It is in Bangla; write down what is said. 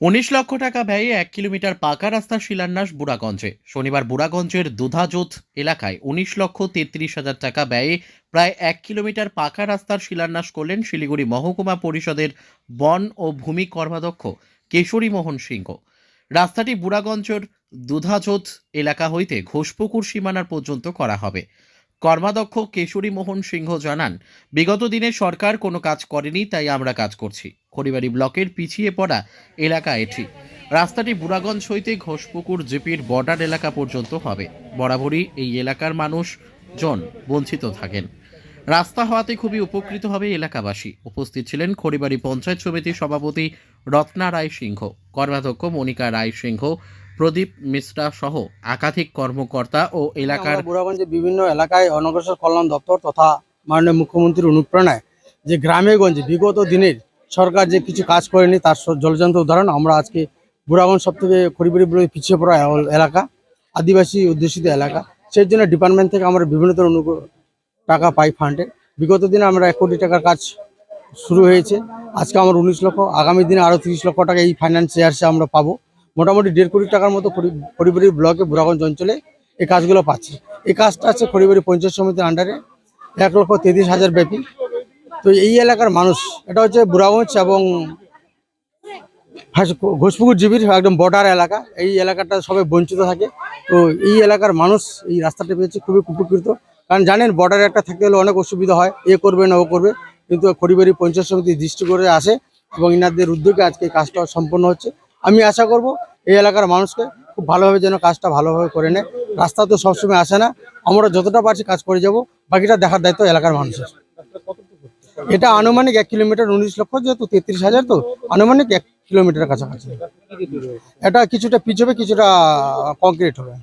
উনিশ লক্ষ টাকা ব্যয়ে এক কিলোমিটার পাকা রাস্তার শিলান্যাস বুড়াগঞ্জে। শনিবার বুড়াগঞ্জের দুধাজোত এলাকায় উনিশ লক্ষ তেত্রিশ হাজার টাকা ব্যয়ে প্রায় এক কিলোমিটার পাকা রাস্তার শিলান্যাস করলেন শিলিগুড়ি মহকুমা পরিষদের বন ও ভূমি কর্মাধ্যক্ষ কেশরী মোহন সিংহ। রাস্তাটি বুড়াগঞ্জের দুধাজোত এলাকা হইতে ঘোষপুকুর সীমানার পর্যন্ত করা হবে। কর্মাধ্যক্ষ কেশরী মোহন সিংহ জানান, বিগত দিনে সরকার কোনো কাজ করেনি, তাই আমরা কাজ করছি। খড়িবাড়ি ব্লকের পিছিয়ে পড়া এলাকা এটি। রাস্তাটি বুড়াগঞ্জ হইতে ঘোষপুকুর জিপির বর্ডার এলাকা পর্যন্ত হবে। বরাবরই এই এলাকার মানুষজন বঞ্চিত থাকেন। রাস্তা হওয়াতে খুবই উপকৃত হবে এলাকাবাসী। উপস্থিত ছিলেন খড়িবাড়ি পঞ্চায়েত সমিতির সভাপতি রত্না রায় সিংহ, কর্মাধ্যক্ষ মনিকা রায় সিংহ প্রদীপ মিশ্রা সহ একাধিক কর্মকর্তা ও এলাকার আমরা বুড়াগঞ্জের বিভিন্ন এলাকায় অনগ্রসর কল্যাণ দপ্তর তথা মাননীয় মুখ্যমন্ত্রীর অনুপ্রেরণায় যে গ্রামে গঞ্জে বিগত দিনের সরকার যে কিছু কাজ করেনি তার স- জলজান্ত উদাহরণ আমরা আজকে বুড়াগঞ্জ সব থেকে খড়িবাড়ি পিছিয়ে পড়া এলাকা আদিবাসী অধ্যুষিত এলাকা। সেই জন্য ডিপার্টমেন্ট থেকে আমরা বিভিন্ন ধরনের অনু- টাকা পাই ফান্ডে বিগত দিনে আমরা এক কোটি টাকার কাজ শুরু হয়েছে। আজকে আমার উনিশ লক্ষ আগামী দিনে আরও তিরিশ লক্ষ টাকা এই ফাইন্যান্স ইয়ার্সে আমরা পাবো। মোটামুটি দেড় কোটি টাকার মতো খড়ি- খড়িবাড়ি ব্লকে বুড়াগঞ্জ অঞ্চলে এই কাজগুলো পাচ্ছি। এই কাজটা আছে খড়িবাড়ি পঞ্চায়েত সমিতির আন্ডারে এক লক্ষ তেত্রিশ হাজার ব্যাপী। তো এই এলাকার মানুষ, এটা হচ্ছে বুড়াগঞ্জ এবং ঘোষপুকুর জিবির একদম বর্ডার এলাকা। এই এলাকাটা সবাই বঞ্চিত থাকে। তো এই এলাকার মানুষ এই রাস্তাটা পেয়েছে, খুবই উপকৃত। কারণ জানেন বর্ডারে একটা থাকতে হলে অনেক অসুবিধা হয়। এ করবে না, ও করবে। কিন্তু খড়িবাড়ি পঞ্চায়েত সমিতি দৃষ্টি করে আসে এবং ইনাদের উদ্যোগে আজকে কাজটা সম্পন্ন হচ্ছে। আমি আশা করব এই এলাকার মানুষকে খুব ভালোভাবে যেন কাজটা ভালোভাবে করে নেয়। রাস্তা তো সবসময় আসে না। আমরা যতটা পারছি কাজ করে যাব। বাকিটা দেখার দায়িত্ব এলাকার মানুষের। এটা আনুমানিক এক কিলোমিটার উনিশ লক্ষ, যেহেতু তেত্রিশ হাজার তো, আনুমানিক এক কিলোমিটার কাছাকাছি। এটা কিছুটা পিচ হবে, কিছুটা কংক্রিট হবে।